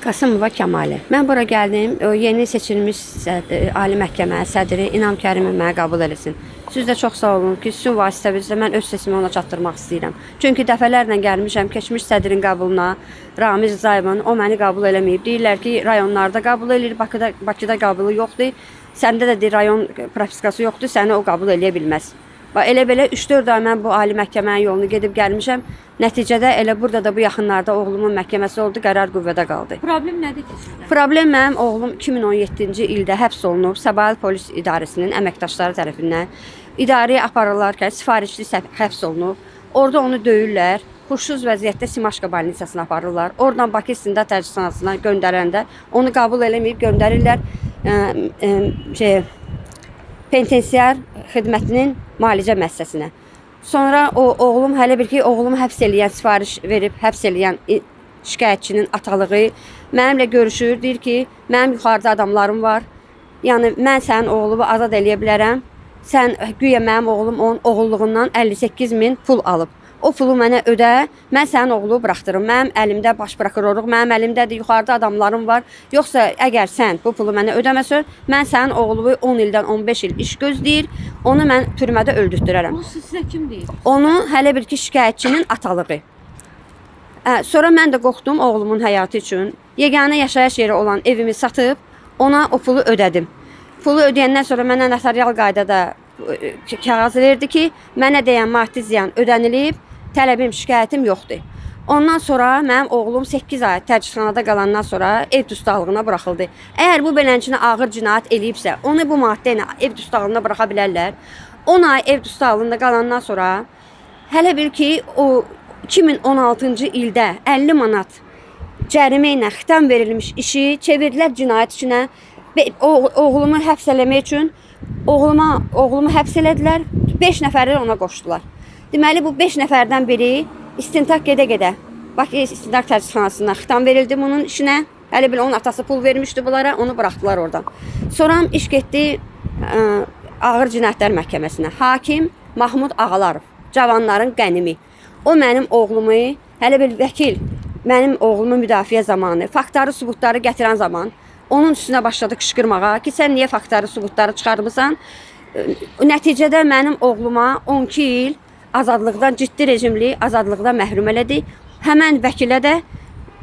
Qasımova Kəmalə. Mən bura gəldim. Yeni seçilmiş Ali Məhkəmə sədri İnam Kərimov məni qəbul eləsin. Siz də çox sağ olun ki, sizin vasitənizlə mən öz səsimi ona çatdırmaq istəyirəm. Çünki dəfələrlə gəlmişəm keçmiş sədrin qəbuluna, Ramiz Rızayevin, o məni qəbul eləməyib. Deyirlər ki, rayonlarda qəbul eləyir, Bakıda Bakıda qəbulu yoxdur. Səndə də deyir rayon propiskası yoxdur, səni o qəbul eləyə bilməz. Bax elə belə 3-4 ay mən bu ali məhkəmənin yolunu gedib gəlmişəm. Nəticədə elə burada da bu yaxınlarda oğlumun məhkəməsi oldu, qərar qüvvədə qaldı. Problem nədir ki sizdə? Problem mənim oğlum 2017-ci ildə həbs olunub Səbail Polis İdarəsinin əməkdaşları tərəfindən idarəyə aparırlarkən sifarişli həbs olunub. Orada onu döyürlər. Huşsuz vəziyyətdə Simaşqa balnisasına aparırlar. Oradan Bakı İstintaq Təcridxanasına göndərəndə onu qəbul eləməyib göndərirlər ə, ə, şey penitensiar xidmətinin müalicə müəssisəsinə. Sonra o oğlum hələ bir ki, oğlumu həbs eləyən sifariş verib həbs eləyən şikayətçinin atalığı mənimlə görüşür, deyir ki, mənim yuxarıda adamlarım var. Yəni mən sənin oğlumu azad eləyə bilərəm. Sən güya mənim oğlum onun oğulluğundan 58 min pul alıb. O pulu mənə ödə, mən sənin oğlu buraxdırım. Mənim əlimdə baş prokurorluq, mənim əlimdədir, yuxarıda adamlarım var. Yoxsa əgər sən bu pulu mənə ödəməsən, mən sənin oğlunu 10 ildən 15 il iş gözləyir, onu mən türmədə öldürtdürərəm. Bunu sizə kim deyir? Onu hələ bir ki şikayətçinin atalığı. Hə, sonra mən də qorxdum oğlumun həyatı üçün. Yeganə yaşayış yeri olan evimi satıb ona o pulu ödədim. Pulu ödəyəndən sonra mənə notarial qaydada e, kağız verdi ki, mənə deyən maddi ziyan ödənilib, tələbim, şikayətim yoxdur. Ondan sonra mənim oğlum 8 ay təcridxanada qalandan sonra ev dustaqlığına buraxıldı. Əgər bu beləncini ağır cinayət eləyibsə, onu bu maddə ilə ev dustaqlığına buraxa bilərlər. 10 ay ev dustaqlığında qalandan sonra Hələ bil ki, o 2016-cı ildə 50 manat cərimə ilə xitam verilmiş işi çevirdilər cinayət işinə. O oğlumu həbs eləmək üçün oğluma oğlumu həbs elədilər. 5 nəfəri ona qoşdular. Deməli bu 5 nəfərdən biri istintaq gedə-gedə Bakı İstintaq Təcridxanasına xitam verildi bunun işinə. Hələ bil onun atası pul vermişdi bunlara, onu buraxdılar oradan. Sonra iş getdi ə, Ağır Cinayətlər Məhkəməsinə. Hakim Mahmud Ağalarov, cavanların qənimi. O mənim oğlumu, hələ bir vəkil mənim oğlumu müdafiə zamanı, faktları, sübutları gətirən zaman onun üstünə başladı qışqırmağa ki, sən niyə faktları, sübutları çıxarmısan? Nəticədə mənim oğluma 12 il azadlıqdan ciddi rejimli azadlıqdan məhrum elədi. Həmən vəkilə də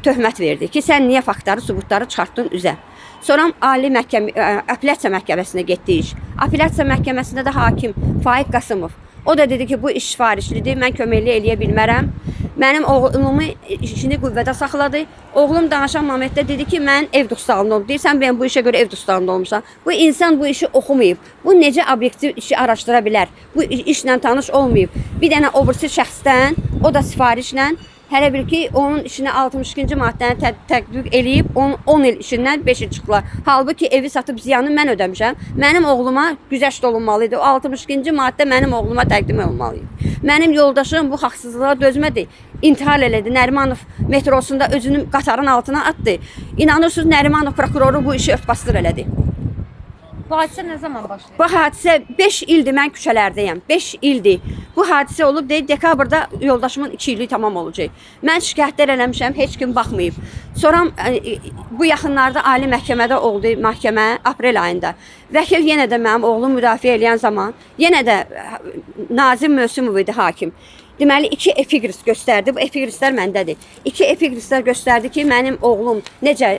töhmət verdi ki, sən niyə faktları, sübutları çıxartdın üzə. Sonra Ali Məhkəmə Apellyasiya Məhkəməsinə getdik. iş. Apellyasiya Məhkəməsində də hakim Faiq Qasımov. O da dedi ki, bu iş sifarişlidir, mən köməkli eləyə bilmərəm. Mənim oğlumu işini qüvvədə saxladı. Oğlum danışan momentdə dedi ki, mən ev dustağında olmuşam. Deyirsən mən bu işə görə ev dustağında olmuşam. Bu insan bu işi oxumayıb. Bu necə obyektiv işi araşdıra bilər? Bu işlə tanış olmayıb. Bir dənə o birisi şəxsdən, o da sifarişlə Hələ bil ki, onun işinə 62-ci maddəni tə tətbiq eləyib, onun 10 il işindən 5 il çıxdılar. Halbuki evi satıb ziyanı mən ödəmişəm. Mənim oğluma güzəşt olunmalı idi. O 62-ci maddə mənim oğluma təqdim olunmalı idi. Mənim yoldaşım bu haqsızlığa dözmədi. İntihar elədi. Nərimanov metrosunda özünü qatarın altına atdı. İnanırsınız Nərimanov prokuroru bu işi örtbasdır elədi. Bu hadisə nə zaman başlayır? Bu hadisə 5 ildir mən küçələrdəyəm. 5 ildir. Bu hadisə olub deyir dekabrda yoldaşımın 2 ili tamam olacaq. Mən şikayətlər eləmişəm, heç kim baxmayıb. Sonra ə, bu yaxınlarda ali məhkəmədə oldu, məhkəmə aprel ayında. Vəkil yenə də mənim oğlum müdafiə edən zaman yenə də ə, Nazim Mösümov idi hakim. Deməli iki epigris göstərdi. Bu epigrislər məndədir. İki epigrislər göstərdi ki, mənim oğlum necə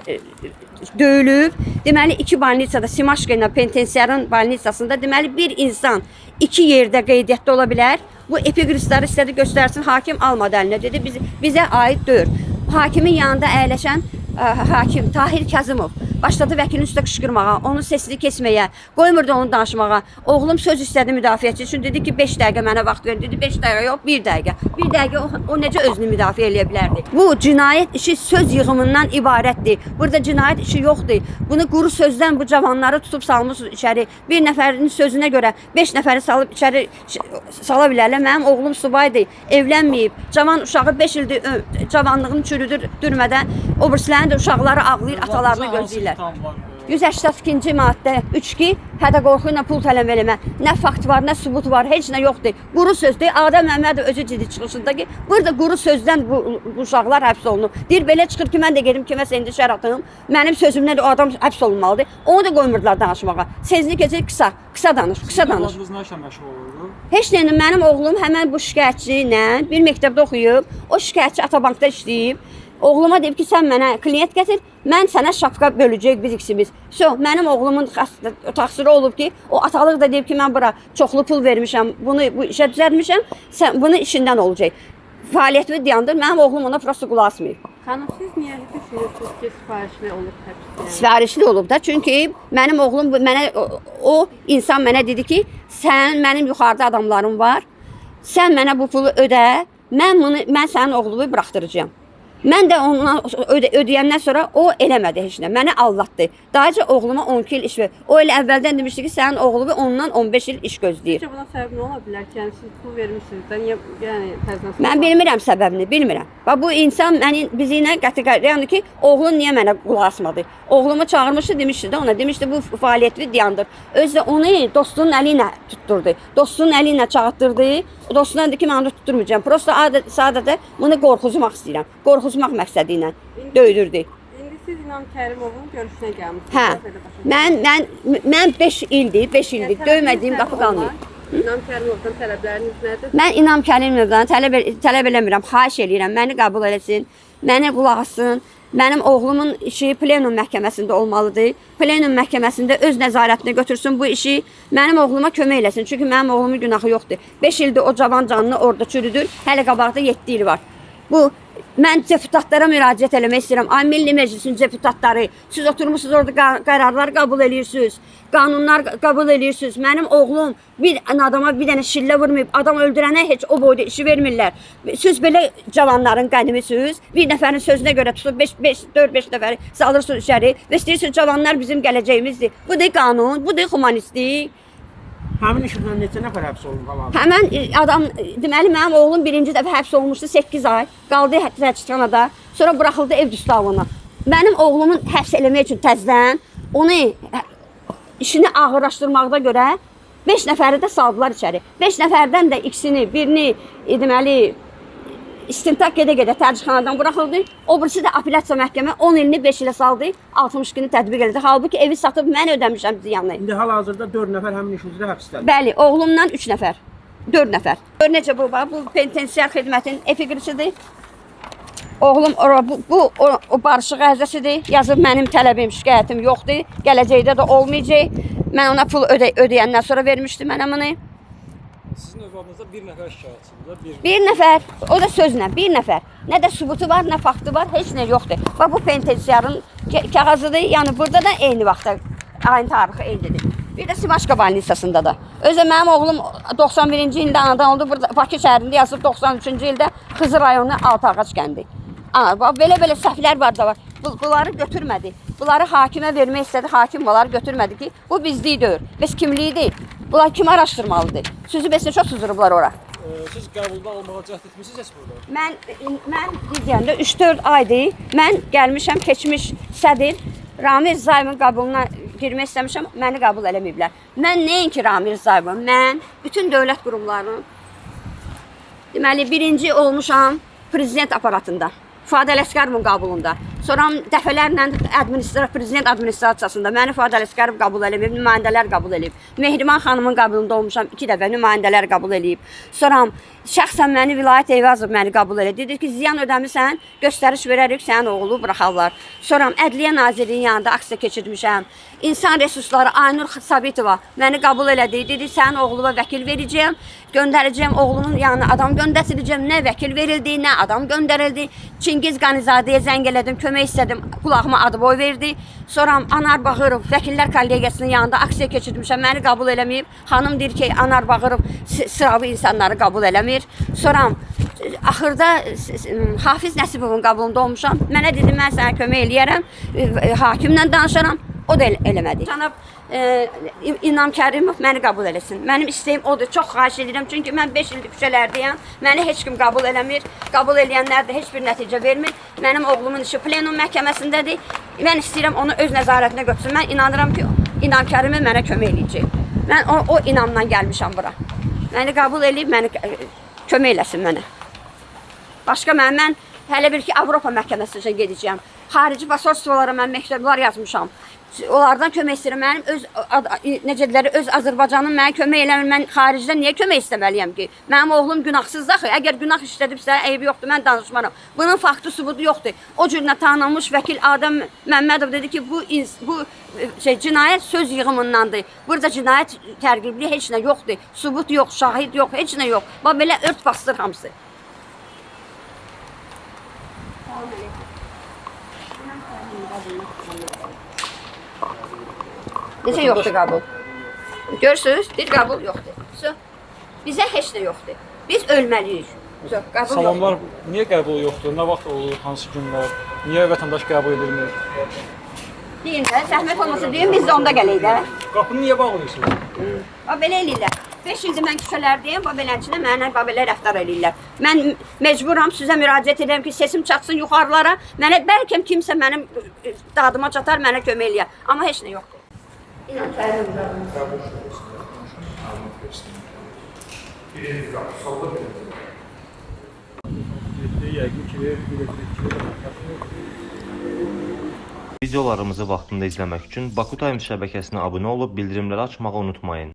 döyülüb. Deməli iki balnisada Simaşqa ilə penitensiarın balnisasında deməli bir insan iki yerdə qeydiyyatda ola bilər. Bu epigrisləri istədi göstərsin, hakim almadı əlinə dedi. Biz bizə aid deyil. Hakimin yanında əyləşən ə, hakim Tahir Kazımov başladı vəkilin üstə qışqırmağa, onun sesini kesməyə, qoymurdu onu danışmağa. Oğlum söz istədi müdafiəçi üçün dedi ki, 5 dəqiqə mənə vaxt verin. Dedi 5 dəqiqə yox, 1 dəqiqə. 1 dəqiqə o, o necə özünü müdafiə eləyə bilərdi? Bu cinayət işi söz yığımından ibarətdir. Burada cinayət işi yoxdur. Bunu quru sözdən bu cavanları tutub salmısınız içəri. Bir nəfərin sözünə görə 5 nəfəri salıb içəri sala bilərlər. Mənim oğlum subaydır, evlənməyib. Cavan uşağı 5 ildir cavanlığını çürüdür, dürmədən. O birisilərin də uşaqları ağlayır, atalarını gözləyirlər. Var. 182-ci maddə 3-ki, hədə qorxu ilə pul tələb eləmə. Nə fakt var, nə sübut var, heç nə yoxdur. Quru sözdür. Adəm Məmmədov özü ciddi çıxışında ki, burada quru sözdən bu, bu uşaqlar həbs olunub. Deyir belə çıxır ki, mən də gedim kiməsə indi şər atım. Mənim sözümdən o adam həbs olunmalıdır. Onu da qoymurdular danışmağa. Sezini keçir qısa, qısa danış, qısa danış. Oğlunuz nə işlə məşğul olurdu? Heç nəylə mənim oğlum həmən bu şikayətçi ilə bir məktəbdə oxuyub, o şikayətçi Atabankda işləyib. Oğluma deyib ki, sən mənə klient gətir, mən sənə şapka böləcək biz ikimiz. So, mənim oğlumun təqsiri olub ki, o atalıq da deyib ki, mən bura çoxlu pul vermişəm, bunu bu işə düzəltmişəm, sən bunu işindən olacaq. Fəaliyyətimi dayandır. Mənim oğlum ona prosta qulaq asmır. Xanım siz niyə düşünürsünüz ki, sifarişli olub həbsdə? Sifarişli olub da. Çünki mənim oğlum mənə o, o insan mənə dedi ki, sən mənim yuxarıda adamlarım var. Sən mənə bu pulu ödə. Mən bunu mən sənin oğlunu buraxdıracağam. Mən də ondan öde, ödəyəndən sonra o eləmədi heç nə. Məni aldatdı. Dayıca oğluma 12 il iş ver. O elə əvvəldən demişdi ki, sənin oğlunu ondan 15 il iş gözləyir. Sizcə buna səbəb nə ola bilər ki, yəni siz pul vermisiniz də, niyə yəni təzədən Mən bilmirəm səbəbini, bilmirəm. Bax bu insan məni bizi ilə qətiqələyəndi ki, oğlun niyə mənə qulaq asmadı? Oğlumu çağırmışdı, demişdi də ona, demişdi bu fəaliyyəti dayandır. Özü də onu dostunun əli ilə tutturdu. Dostunun əli ilə çağırtdırdı. Dostuna dedi ki, mən onu tutturmayacağam. Prosta adə, sadəcə bunu qorxuzmaq istəyirəm. Qorxuzmaq məqsədi ilə döydürdü. İndi siz İnam Kərimovun görüşünə gəlmisiniz. Hə. Mən mən mən 5 ildir, 5 ildir döymədiyim qapı qalmayıb. İnam Kərimovdan tələbləriniz nədir? Mən İnam Kərimovdan tələb tələb eləmirəm, xahiş eləyirəm, məni qəbul eləsin, məni qulaq assın. Mənim oğlumun işi plenum məhkəməsində olmalıdır. Plenum məhkəməsində öz nəzarətinə götürsün bu işi. Mənim oğluma kömək eləsin. Çünki mənim oğlumun günahı yoxdur. 5 ildir o cavan canını orada çürüdür. Hələ qabaqda 7 il var. Bu mən deputatlara müraciət eləmək istəyirəm. Ay Milli Məclisin deputatları, siz oturmusunuz orada qərarlar qəbul eləyirsiniz. Qanunlar qəbul eləyirsiniz. Mənim oğlum bir adama bir dənə şillə vurmayıb, adam öldürənə heç o boyda işi vermirlər. Siz belə cavanların qənimisiz. Bir nəfərin sözünə görə tutub 5 5 4 5 nəfəri salırsınız içəri və istəyirsiniz cavanlar bizim gələcəyimizdir. Bu da qanun, bu da humanistlik. Həmin işindən neçə nəfər həbs olunub hal-hazırda? Həmən e, adam e, deməli mənim oğlum birinci dəfə həbs olunmuşdu 8 ay. Qaldı həbsxanada. Sonra buraxıldı ev dustavına. Mənim oğlumun həbs eləmək üçün təzədən onu işini ağırlaşdırmaqda görə 5 nəfəri də saldılar içəri. 5 nəfərdən də ikisini, birini e, deməli istintaq gedə-gedə tərcixanadan buraxıldı. O birisi də apellyasiya məhkəmə 10 ilini 5 ilə saldı, 60 günü tətbiq elədi. Halbuki evi satıb mən ödəmişəm ziyanını. İndi hal-hazırda 4 nəfər həmin iş üzrə həbsdədir. Bəli, oğlumdan 3 nəfər. 4 nəfər. Gör necə bu bax, bu penitensiar xidmətin epiqrisidir. Oğlum bu, bu o, o barışıq ərizəsidir. Yazıb mənim tələbim, şikayətim yoxdur. Gələcəkdə də olmayacaq. Mən ona pul ödə ödəyəndən sonra vermişdi mənə bunu. Sizin övladınızda bir nəfər şikayətçiniz var, bir. Bir nəfər, o da sözlə, bir nəfər. Nə də sübutu var, nə faktı var, heç nə yoxdur. Bax bu penitensiarın kağızıdır. Yəni burada da eyni vaxtda ayın tarixi eynidir. Bir də Sivaşka balnisasında da. Özü mənim oğlum 91-ci ildə anadan oldu. Burada Bakı şəhərində yazıb 93-cü ildə Xızı rayonu Altağac kəndi. Belə-belə səhvlər var da var. Bu, bunları götürmədi. Bunları hakimə vermək istədi. Hakim bunları götürmədi ki, bu bizlik deyil. Biz kimliyidir. Bunlar kim araşdırmalıdır? Sözü besin çox süzürüblər ora. Ee, siz qəbulda almağa cəhd etmisiniz heç burada? Mən mən deyəndə 3-4 aydır. Mən gəlmişəm keçmiş sədr Ramil Zayevin qəbuluna girmək istəmişəm, məni qəbul eləməyiblər. Mən nəinki Ramil Zayevin, mən bütün dövlət qurumlarının deməli birinci olmuşam prezident aparatında. Ələsgərovun qəbulunda. Sonra dəfələrlə administrasiya prezident administrasiyasında məni Ələsgərov qəbul eləyib, nümayəndələr qəbul eləyib. Mehriban xanımın qəbulunda olmuşam 2 dəfə nümayəndələr qəbul eləyib. Sonra şəxsən məni vilayət Eyvazov məni qəbul elədi. Dedi ki, ziyan ödəmisən, göstəriş verərik sənin oğlu buraxarlar. Sonra Ədliyyə Nazirliyinin yanında aksiya keçirmişəm. İnsan resursları Aynur Sabitova məni qəbul elədi. Dedi, sənin oğluna vəkil verəcəyəm, göndərəcəyəm oğlumun yanına adam göndərəcəyəm. Nə vəkil verildi, nə adam göndərildi. Çingiz Qanizadəyə zəng elədim, kömək istədim. Qulağıma adı boy verdi. Sonra Anar Bağırov vəkillər kollegiyasının yanında aksiya keçirmişəm. Məni qəbul eləməyib. Xanım deyir ki, Anar Bağırov sı- sıravi insanları qəbul eləmir. Sonra e, axırda Hafiz Nəsibovun qəbulunda olmuşam. Mənə dedi, mən sənə kömək eləyərəm, e, e, hakimlə danışaram. O da el eləmədi. Cənab e, İnam Kərimov məni qəbul eləsin. Mənim istəyim odur. Çox xahiş edirəm çünki mən 5 ildir küçələrdəyəm. Məni heç kim qəbul eləmir. Qəbul eləyənlər də heç bir nəticə vermir. Mənim oğlumun işi plenum məhkəməsindədir. Mən istəyirəm onu öz nəzarətinə götürsün. Mən inanıram ki, İnam Kərimov mənə kömək eləyəcək. Mən o, o inamla gəlmişəm bura. Məni qəbul eləyib məni e, kömək eləsin mənə. Başqa mən, mən hələ bir ki Avropa məhkəməsinə gedəcəm. Xarici pasportlara mən məktublar yazmışam. Onlardan kömək istəyirəm. Mənim öz necə deyirlər, öz Azərbaycanım mənə kömək eləmir. Mən xaricdən niyə kömək istəməliyəm ki? Mənim oğlum günahsız axı. Əgər günah işlədibsə, eybi yoxdur, mən danışmaram. Bunun faktı, sübutu yoxdur. O cür tanınmış vəkil Adəm Məmmədov dedi ki, bu bu e, şey cinayət söz yığımındandır. Burada cinayət tərkibli heç nə yoxdur. Sübut yox, şahid yox, heç nə yox. Bax belə ört bastır hamısı. Necə yoxdur qəbul? Görürsüz? Bir qəbul yoxdur. So, bizə heç nə yoxdur. Biz ölməliyik. So, qəbul Salamlar yoxdur. niyə qəbul yoxdur? Nə vaxt olur? Hansı günlər? Niyə vətəndaş qəbul edilmir? Deyin də, zəhmət olmasa deyin, biz də onda gələk də. Qapını niyə bağlıyorsunuz? Bax belə eləyirlər. 5 ildir mən küçələrdəyəm, bax belənçində mənə bax belə rəftar eləyirlər. Mən məcburam sizə müraciət edirəm ki, sesim çatsın yuxarılara. Mənə bəlkə kimsə mənim dadıma çatar, mənə kömək eləyər. Amma heç nə yoxdur. Videolarımızı vaxtında izləmək üçün Baku Times şəbəkəsinə abunə olub bildirimləri açmağı unutmayın.